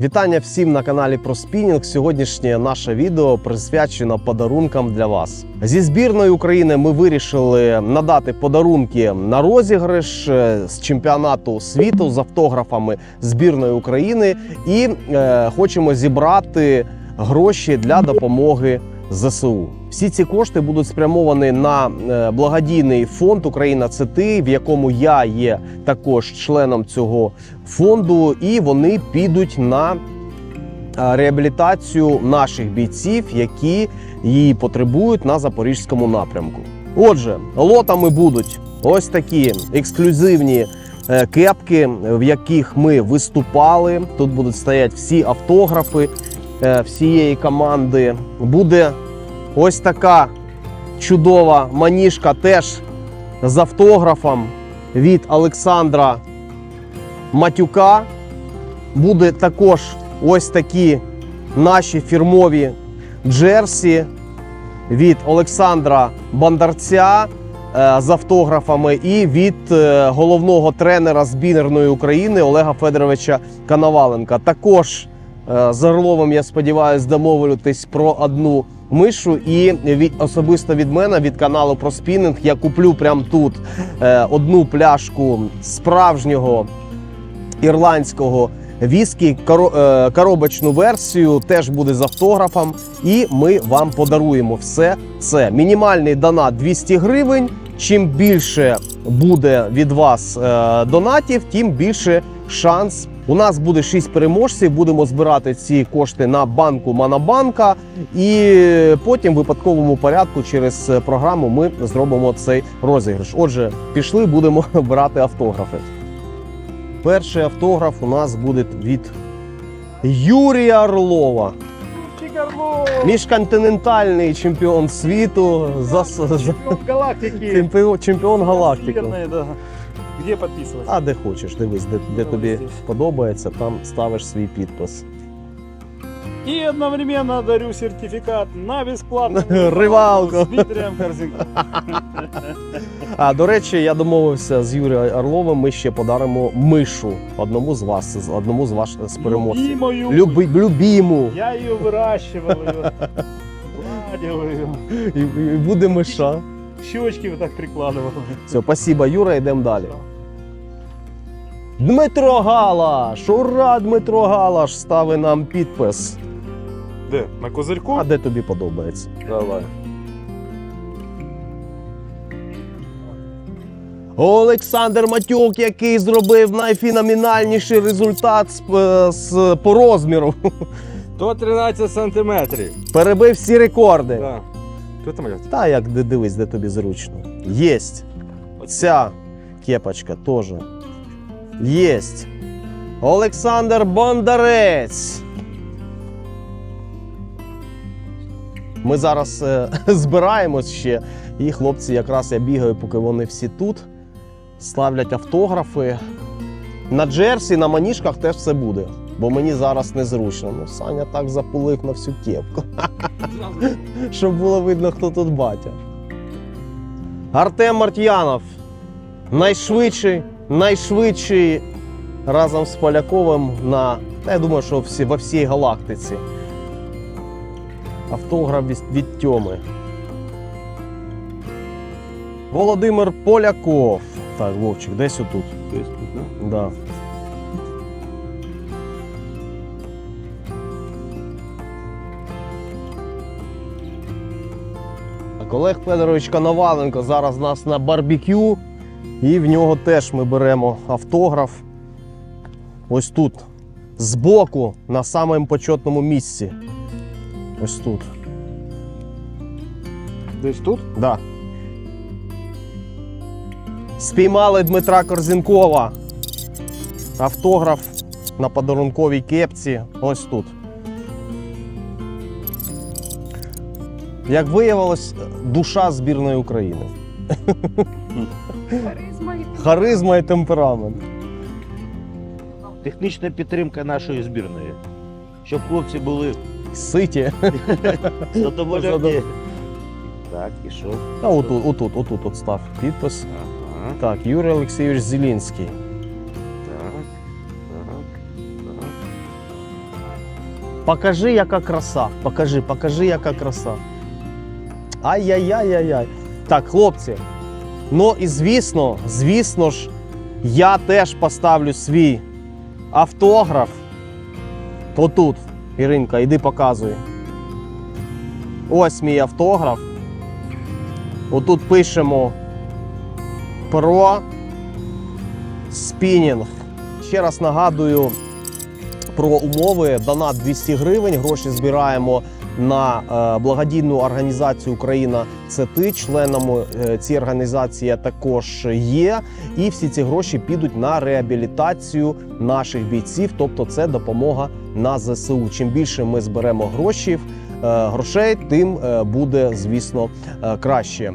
Вітання всім на каналі про спінінг. Сьогоднішнє наше відео присвячено подарункам для вас. Зі збірної України ми вирішили надати подарунки на розіграш е, з чемпіонату світу з автографами збірної України і е, хочемо зібрати гроші для допомоги ЗСУ. Всі ці кошти будуть спрямовані на е, благодійний фонд Україна це ти, в якому я є також членом цього фонду, і вони підуть на е, реабілітацію наших бійців, які її потребують на запорізькому напрямку. Отже, лотами будуть ось такі ексклюзивні е, кепки, в яких ми виступали. Тут будуть стояти всі автографи всієї команди. Буде ось така чудова маніжка теж з автографом від Олександра Матюка. Буде також ось такі наші фірмові джерсі від Олександра Бондарця е, з автографами і від е, головного тренера збірної України Олега Федоровича Коноваленка. Також е, з Орловим, я сподіваюся, домовитись про одну мишу. І від, особисто від мене, від каналу про спінінг, я куплю прямо тут е, одну пляшку справжнього ірландського віскі, коро- е, коробочну версію теж буде з автографом, і ми вам подаруємо все це. Мінімальний донат 200 гривень. Чим більше буде від вас е, донатів, тим більше шанс. У нас буде 6 переможців. Будемо збирати ці кошти на банку Монобанка, і потім в випадковому порядку через програму ми зробимо цей розіграш. Отже, пішли, будемо брати автографи. Перший автограф у нас буде від Юрія Орлова. Міжконтинентальний чемпіон світу, за галактики! чемпіон, чемпіон галактики. Северная, да. Где подписывать? А де хочеш, дивись, де, де Давай тобі здесь. подобається, там ставиш свій підпис. И одновременно дарю сертификат на бесплатную Рыбалку. с Дмитрием Корзинковым. А до речі, я домовився з Юрієм Орловим. Ми ще подаримо мишу одному з вас, з- одному з вас з переможців. Любимую. Люби, любіму. Я ее выращивал, ее гладил ее. І, і буде миша. Щечки вот так прикладывал. Все, спасибо, Юра, йдемо далі. Дмитро Галаш! Ура, Дмитро Галаш ставить нам підпис. Де? На козырьку? А де тобі подобається? Давай. Олександр Матюк, який зробив найфеноменальніший результат з, е, з- по розміру. 113 сантиметрів. Перебив всі рекорди. Да. Хто? Та як дивись, де тобі зручно. Єсть. Ця кепочка теж. Єсть. Олександр Бондарець. Ми зараз е, збираємось ще. І хлопці, якраз я бігаю, поки вони всі тут. Ставлять автографи. На джерсі, на маніжках теж все буде. Бо мені зараз незручно. Ну, Саня так запулив на всю кепку. Щоб було видно, хто тут батя. Артем Мартьянов. Найшвидший, найшвидший разом з Поляковим на. Я думаю, що всі, во всій галактиці. Автограф від, від Тьоми. Володимир Поляков. Так, Вовчик, десь отут. Да. Так, Олег Федорович Коноваленко зараз у нас на барбекю, і в нього теж ми беремо автограф. Ось тут. Збоку, на самому почетному місці. Ось тут. Десь тут? Да. Спіймали Дмитра Корзінкова. Автограф на подарунковій кепці. Ось тут. Як виявилось, душа збірної України. Харизма і Харизма і темперамент. технічна підтримка нашої збірної, щоб хлопці були Ситі. задоволені. Так, і що? А отут, отут, отут от став підпис. Ага, Так, Юрій Олексійович Зелінський. так, так, так. Покажи, яка краса. Покажи, покажи, яка краса. Ай-яй-яй-яй-яй. Так, хлопці. Ну і звісно, звісно ж, я теж поставлю свій автограф. Отут. Іринка, іди показуй. Ось мій автограф. Отут пишемо про спінінг. Ще раз нагадую про умови. Донат 200 гривень. Гроші збираємо на е, благодійну організацію Україна це ти. Членами е, цієї організації також є. І всі ці гроші підуть на реабілітацію наших бійців, тобто це допомога на ЗСУ. Чим більше ми зберемо грошей, е, грошей, тим е, буде, звісно, е, краще. Е,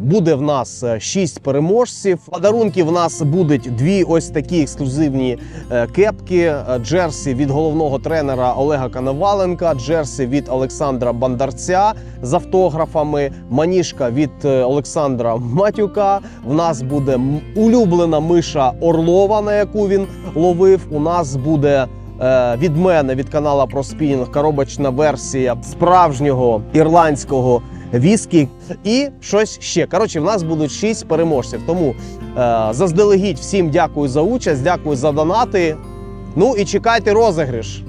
Буде в нас 6 переможців. Подарунки в нас будуть дві ось такі ексклюзивні е, кепки. е, Джерсі від головного тренера Олега Коноваленка, джерсі від Олександра Бандарця з автографами, маніжка від е, Олександра Матюка. В нас буде улюблена миша Орлова, на яку він ловив. У нас буде. Е, Від мене від канала про спінінг коробочна версія справжнього ірландського віскі і щось ще. Коротше, в нас будуть шість переможців. Тому е, заздалегідь всім дякую за участь, дякую за донати. Ну і чекайте розіграш.